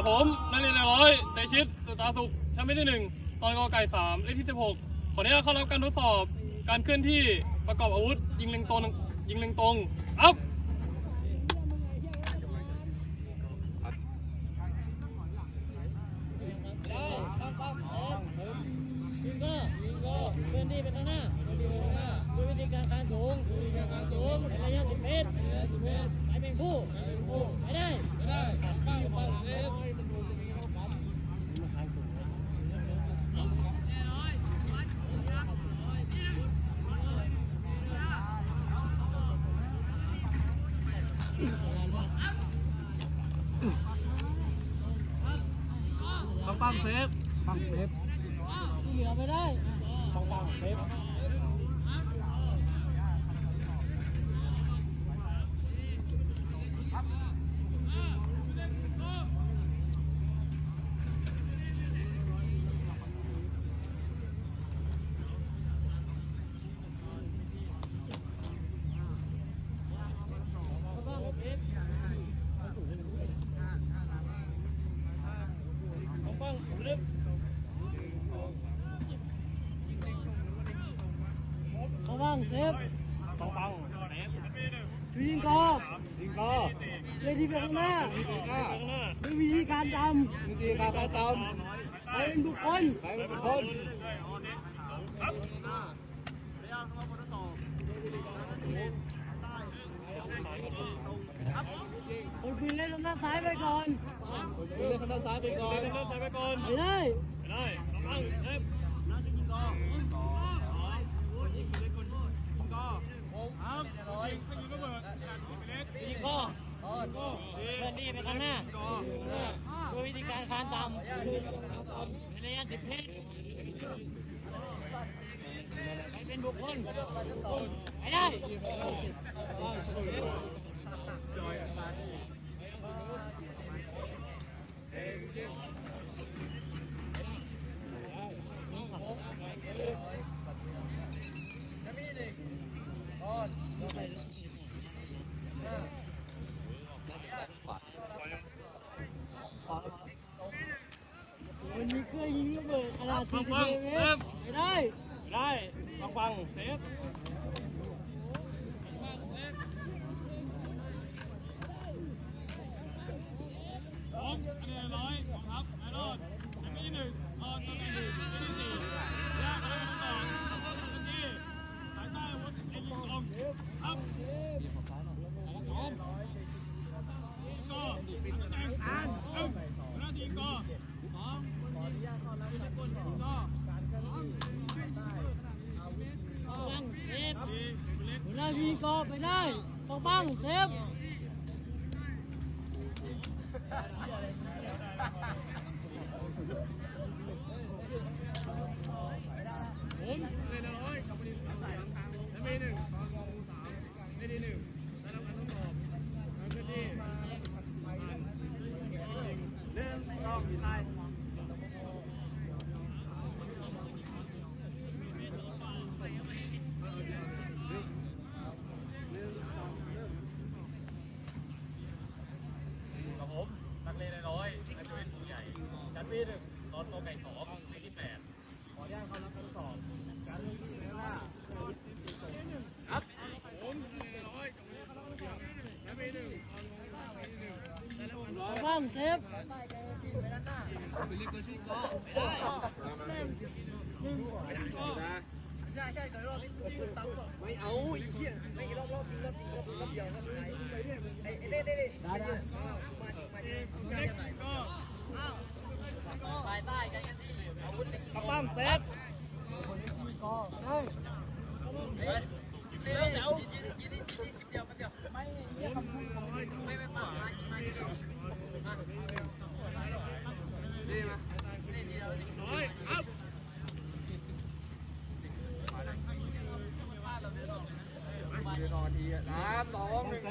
ครับผมนักเรียนในร้อยในชิดสุตาสุขชั้นไม่ที่หนึ่งตอนกอไก่สามเลขที่สิบหกขออนุญาตเข้ารับการทดสอบการเคลื่อนที่ประกอบอาวุธ ยิงเล็งตรงยิงเล็งตรงอัพ ยิงก็ยิงก็เคลื่อนที่ไปข้างหน้าด้วยวิธีการคานสูงสูงในระยะ10เมตรไปเป็นคู่ไปได้ไปได้ป้างป้างเซฟ ปังปังเซฟปังเซฟที่เหลือไปได้ปังปังเซฟปังปังเซฟ ระวัง เซฟปังปังเซฟยิงก็ยิงก็เวทีไปข้างหน้ายิงก็ด้วยวิธีการดวิธีการประจำไปเป็นบุคคลำใครเป็นคนคนปืนเล่นทางด้านซ้ายไปก่อนคุณเล่นทางด้านซ้ายไปก่อนไปเล่นไปก่อนไปได้ไปได้ปังปังเซฟยิงก็เคลื่อนดีไปข้างหน้าด้วยวิธีการคานต่ำในระยะสิบเมตรไปเป็นบุคคลไปได้ วันนี้ เครื่องยิงระเบิดขนาดปัง40ปังเมเซตฟรไปได้ ได้ปังปังเซฟพร้อมคะแนนร้อยของทัพไอรอนอันที่หนึ่งออนตำแหน่งหนึ่งอันที่สี่ยากอะไรกันต่ออันที่สายใต้อาวุธเอ็นยิงตรงครับก็แตกอ่านหนึ่งหน้าที่ก็สองขออนุญาตเข้ารับเป็นคนก็ ระวังเซฟ สี่เป็ นเล็กหัวหน้ายิงก็ไปได้ปังปังเซฟผมเล่นร้อยกับบริษัทสายทางและมีหนึ่งตอนกองสามไม่ดีหนึ่งได้รับการทดสอบการเคลื่อนที่ผ่านเรื่องต้องทายกับผมนักเรียนในร้อยนักเรียนผู้ใหญ่ชั้นปีหนึ่งตอนโตไก่สองเลขที่แปดขออนุญาตเข้ารับการทดสอบการเลื่อนที่ในหน้าครับผมนักเรียนในร้อยกับเรียนคณะกรรมการชั้นปีหนึ่งตอนโตไก่หนึ่งได้รับ การทดสปัองบปังเซฟไม่เอาอีกเหี้ยไม่รอบรอบจริงรอบจริงรอบรอบเดียวรอบไหนไอ้ไอ้เด้เด้เด้ได้ได้มาจริงมาจริงเล็กก็ปังปังเซฟร้ สามสองหนึ่ง